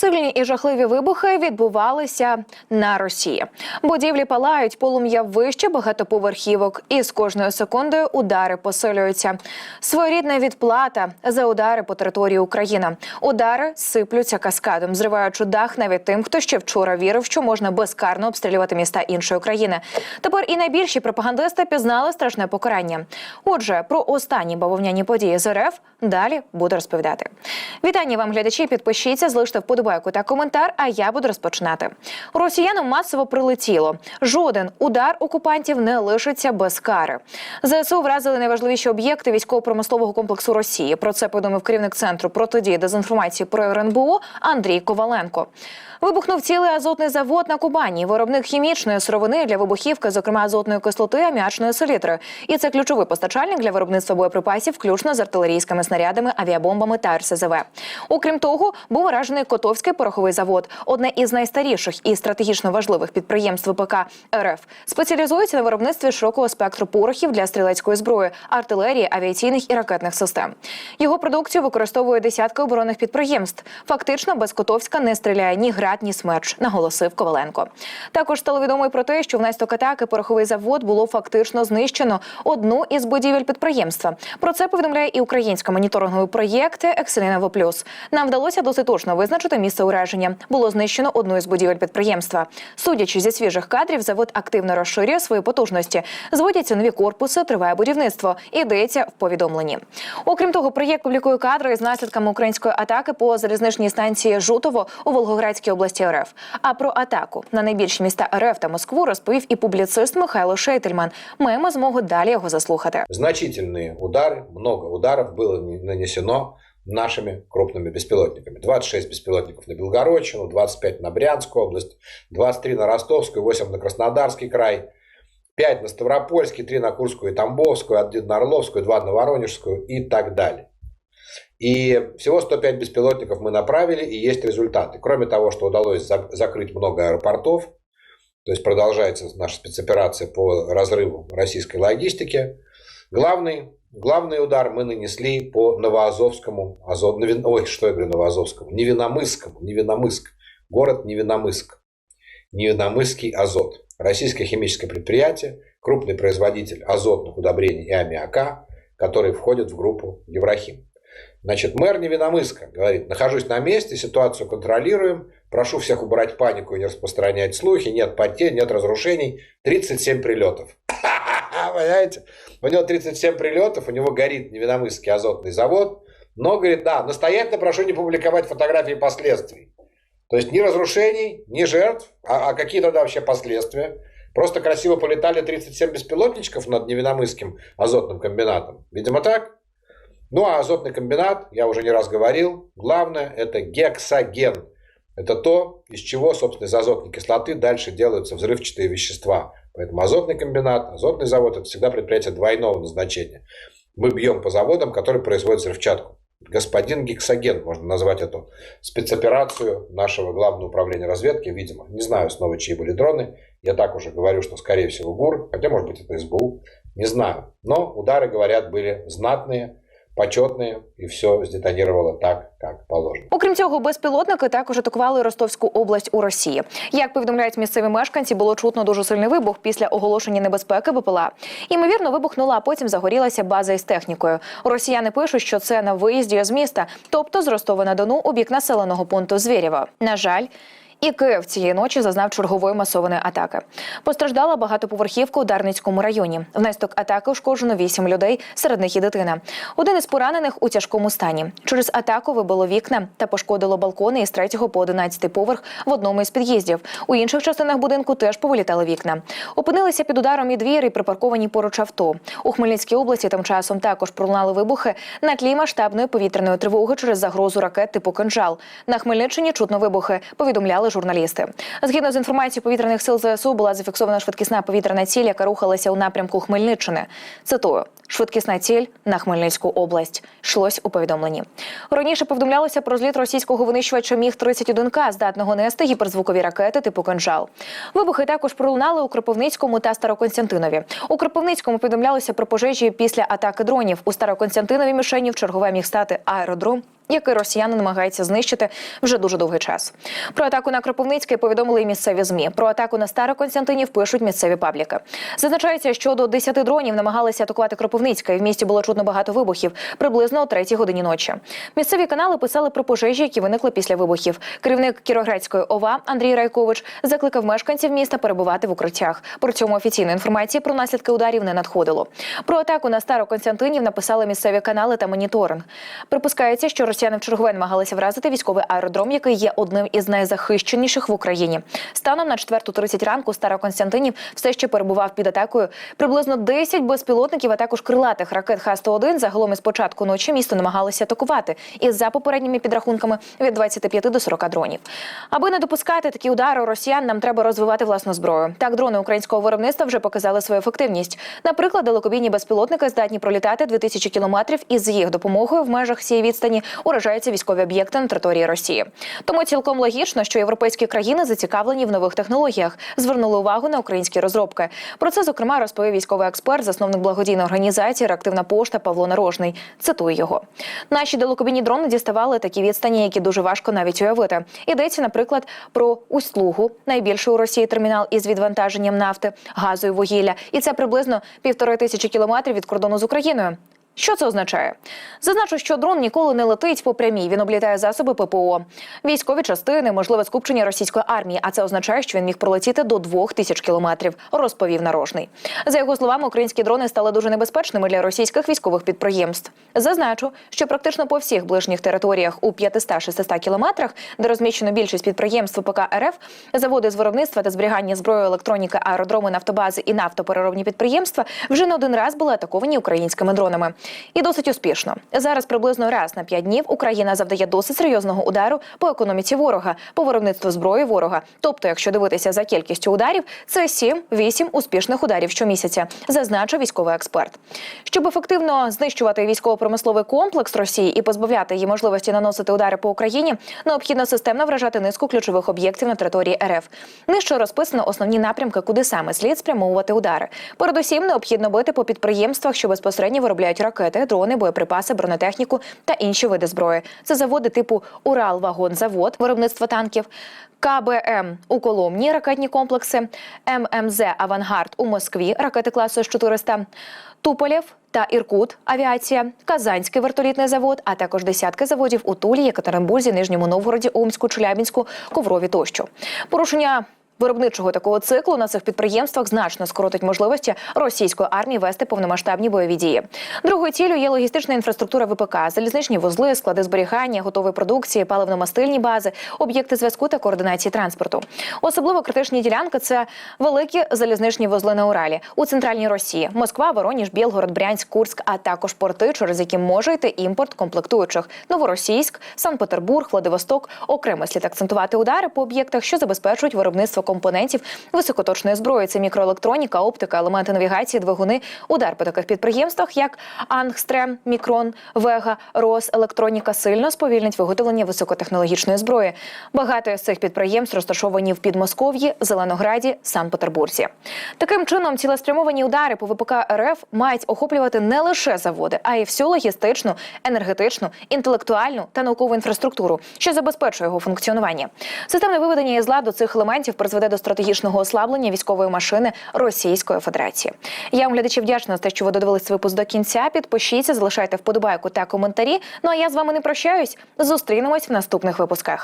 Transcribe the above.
Сильні і жахливі вибухи відбувалися на Росії. Будівлі палають, полум'я вище багатоповерхівок, і з кожною секундою удари посилюються. Своєрідна відплата за удари по території України. Удари сиплються каскадом, зриваючи дах навіть тим, хто ще вчора вірив, що можна безкарно обстрілювати міста іншої країни. Тепер і найбільші пропагандисти пізнали страшне покарання. Отже, про останні бавовняні події з РФ далі буду розповідати. Вітання вам, глядачі. Підпишіться, залиште вподобайку та коментар. А я буду розпочинати. Росіянам масово прилетіло. Жоден удар окупантів не лишиться без кари. ЗСУ вразили найважливіші об'єкти військово-промислового комплексу Росії. Про це повідомив керівник центру протидії дезінформації про РНБО Андрій Коваленко. Вибухнув цілий азотний завод на Кубані, виробник хімічної сировини для вибухівки, зокрема азотної кислоти, аміачної селітри. І це ключовий постачальник для виробництва боєприпасів, включно з артилерійськими снарядами, авіабомбами та РСЗВ. Окрім того, був вражений Котовський пороховий завод, одне із найстаріших і стратегічно важливих підприємств ВПК РФ. Спеціалізується на виробництві широкого спектру порохів для стрілецької зброї, артилерії, авіаційних і ракетних систем. Його продукцію використовує десятки оборонних підприємств. Фактично, без Котовська не стріляє ні град, ні смерч, наголосив Коваленко. Також стало відомо про те, що внаслідок атаки пороховий завод було фактично знищено одну із будівель підприємства. Про це повідомляє і українська моніторинговий проєкт Екселіна В+. Нам вдалося досить точно визначити місце ураження. Було знищено одну із будівель підприємства. Судячи зі свіжих кадрів, завод активно розширює свої потужності. Зводяться нові корпуси, триває будівництво. Йдеться в повідомленні. Окрім того, проєкт публікує кадри з наслідками української атаки по залізничній станції Жутово у Волгоградській області РФ. А про атаку на найбільші міста РФ та Москву розповів і публіцист Михайло Шейтельман. Маємо змогу далі його заслухати. Значительные удары, много ударов было нанесено Нашими крупными беспилотниками. 26 беспилотников на Белгородчину, 25 на Брянскую область, 23 на Ростовскую, 8 на Краснодарский край, 5 на Ставропольский, 3 на Курскую и Тамбовскую, 1 на Орловскую, 2 на Воронежскую и так далее. И всего 105 беспилотников мы направили, и есть результаты. Кроме того, что удалось за- закрыть много аэропортов, то есть продолжается наша спецоперация по разрыву российской логистики, главный, главный удар мы нанесли по Новоазовскому, Азов, Новин- ой, что я говорю Новоазовскому, Невиномысскому, Невиномыск, город Невиномыск, Невиномысский азот. Российское химическое предприятие, крупный производитель азотных удобрений и аммиака, который входит в группу Еврахим. Значит, мэр Невиномыска говорит, нахожусь на месте, ситуацию контролируем, прошу всех убрать панику и не распространять слухи, нет потерь, нет разрушений, 37 прилетов. Понимаете? У него 37 прилетов, у него горит Невиномысский азотный завод, но, говорит, да, настоятельно прошу не публиковать фотографии последствий. То есть ни разрушений, ни жертв, а, а какие тогда вообще последствия? Просто красиво полетали 37 беспилотничков над Невиномысским азотным комбинатом. Видимо так. Ну а азотный комбинат, я уже не раз говорил, главное это гексоген. Это то, из чего, собственно, из азотной кислоты дальше делаются взрывчатые вещества. Поэтому азотный комбинат, азотный завод – это всегда предприятие двойного назначения. Мы бьем по заводам, которые производят взрывчатку. Господин Гексоген, можно назвать эту спецоперацию нашего главного управления разведки, видимо. Не знаю снова, чьи были дроны. Я так уже говорю, что, скорее всего, ГУР, хотя, может быть, это СБУ, не знаю. Но удары, говорят, были знатные, почетные, и все сдетонировало так, как положено. Окрім цього, безпілотники також атакували Ростовську область у Росії. Як повідомляють місцеві мешканці, було чутно дуже сильний вибух після оголошення небезпеки БПЛА. Імовірно, вибухнула, а потім загорілася база із технікою. Росіяни пишуть, що це на виїзді з міста, тобто з Ростова на Дону у бік населеного пункту Звєрєва. На жаль. І Київ цієї ночі зазнав чергової масованої атаки. Постраждала багатоповерхівка у Дарницькому районі. Внаслідок атаки ушкоджено вісім людей, серед них і дитина. Один із поранених у тяжкому стані. Через атаку вибило вікна та пошкодило балкони із 3 по 11 поверх в одному із під'їздів. У інших частинах будинку теж повилітали вікна. Опинилися під ударом і двір, і припарковані поруч авто. У Хмельницькій області тим часом також пролунали вибухи на тлі масштабної повітряної тривоги через загрозу ракет типу «Кинжал». На Хмельниччині чутно вибухи. Повідомляли журналісти. Згідно з інформацією повітряних сил ЗСУ була зафіксована швидкісна повітряна ціль, яка рухалася у напрямку Хмельниччини. Цитую. Швидкісна ціль на Хмельницьку область йшлось у повідомленні. Раніше повідомлялося про зліт російського винищувача міг 31 к здатного нести гіперзвукові ракети типу «Кинжал». Вибухи також пролунали у Кропивницькому та Староконстянтинові. У Кропивницькому повідомлялося про пожежі після атаки дронів. У Староконстянтинові мішені в чергове міг стати аеродром який росіяни намагаються знищити вже дуже довгий час. Про атаку на Кропивницький повідомили і місцеві змі. Про атаку на Староконстянтинів пишуть місцеві пабліки. Зазначається, що до 10 дронів намагалися атакувати Кропивницьке. і В місті було чутно багато вибухів приблизно о 3 годині ночі. Місцеві канали писали про пожежі, які виникли після вибухів. Керівник Кіроградської ОВА Андрій Райкович закликав мешканців міста перебувати в укриттях. При цьому офіційної інформації про наслідки ударів не надходило. Про атаку на Староконстянтинів написали місцеві канали та моніторинг. Припускається, що росіяни в чергове намагалися вразити військовий аеродром, який є одним із найзахищеніших в Україні. Станом на 4.30 ранку Староконстянтинів все ще перебував під атакою. Приблизно 10 безпілотників, а також крилатих ракет Х-101 загалом із початку ночі місто намагалися атакувати. І за попередніми підрахунками від 25 до 40 дронів. Аби не допускати такі удари росіян, нам треба розвивати власну зброю. Так, дрони українського виробництва вже показали свою ефективність. Наприклад, далекобійні безпілотники здатні пролітати 2000 кілометрів, і з їх допомогою в межах цієї відстані уражаються військові об'єкти на території Росії. Тому цілком логічно, що європейські країни зацікавлені в нових технологіях, звернули увагу на українські розробки. Про це зокрема розповів військовий експерт, засновник благодійної організації Реактивна пошта Павло Нарожний. Цитую його: наші далекобійні дрони діставали такі відстані, які дуже важко навіть уявити. Йдеться, наприклад, про услугу, найбільший у Росії термінал із відвантаженням нафти, газу і вугілля, і це приблизно півтори тисячі кілометрів від кордону з Україною. Що це означає? Зазначу, що дрон ніколи не летить по прямій. Він облітає засоби ППО, військові частини, можливе скупчення російської армії. А це означає, що він міг пролетіти до двох тисяч кілометрів. Розповів нарожний. За його словами, українські дрони стали дуже небезпечними для російських військових підприємств. Зазначу, що практично по всіх ближніх територіях у 500-600 кілометрах, де розміщено більшість підприємств ПК РФ, заводи з виробництва та зберігання зброї, електроніки, аеродроми, нафтобази і нафтопереробні підприємства вже не один раз були атаковані українськими дронами. І досить успішно. Зараз приблизно раз на п'ять днів Україна завдає досить серйозного удару по економіці ворога, по виробництву зброї ворога. Тобто, якщо дивитися за кількістю ударів, це 7-8 успішних ударів щомісяця, зазначив військовий експерт. Щоб ефективно знищувати військово-промисловий комплекс Росії і позбавляти її можливості наносити удари по Україні, необхідно системно вражати низку ключових об'єктів на території РФ. Нижче розписано основні напрямки, куди саме слід спрямовувати удари. Передусім, необхідно бити по підприємствах, що безпосередньо виробляють ракети, дрони, боєприпаси, бронетехніку та інші види зброї. Це заводи типу Уралвагонзавод, виробництво танків. КБМ у Коломні ракетні комплекси, ММЗ Авангард у Москві, ракети класу С-400, Туполєв та Іркут авіація, Казанський вертолітний завод, а також десятки заводів у Тулі, Єкатеринбурзі, Нижньому Новгороді, Омську, Челябінську, Коврові тощо. Порушення Виробничого такого циклу на цих підприємствах значно скоротить можливості російської армії вести повномасштабні бойові дії. Другою ціллю є логістична інфраструктура ВПК, залізничні вузли, склади зберігання, готової продукції, паливно-мастильні бази, об'єкти зв'язку та координації транспорту. Особливо критичні ділянки це великі залізничні вузли на Уралі у центральній Росії: Москва, Вороніж, Білгород, Брянськ, Курськ, а також порти, через які може йти імпорт комплектуючих Новоросійськ, Санкт-Петербург, Владивосток. Окремо слід акцентувати удари по об'єктах, що забезпечують виробництво компонентів високоточної зброї. Це мікроелектроніка, оптика, елементи навігації, двигуни. Удар по таких підприємствах, як Ангстрем, Мікрон, Вега, Рос, Електроніка сильно сповільнить виготовлення високотехнологічної зброї. Багато з цих підприємств розташовані в Підмосков'ї, Зеленограді, Санкт-Петербурзі. Таким чином, цілеспрямовані удари по ВПК РФ мають охоплювати не лише заводи, а й всю логістичну, енергетичну, інтелектуальну та наукову інфраструктуру, що забезпечує його функціонування. Системне виведення із ладу цих елементів призведе до стратегічного ослаблення військової машини Російської Федерації. Я вам глядачі вдячна за те, що ви додивились випуск до кінця. Підпишіться, залишайте вподобайку та коментарі. Ну а я з вами не прощаюсь. Зустрінемось в наступних випусках.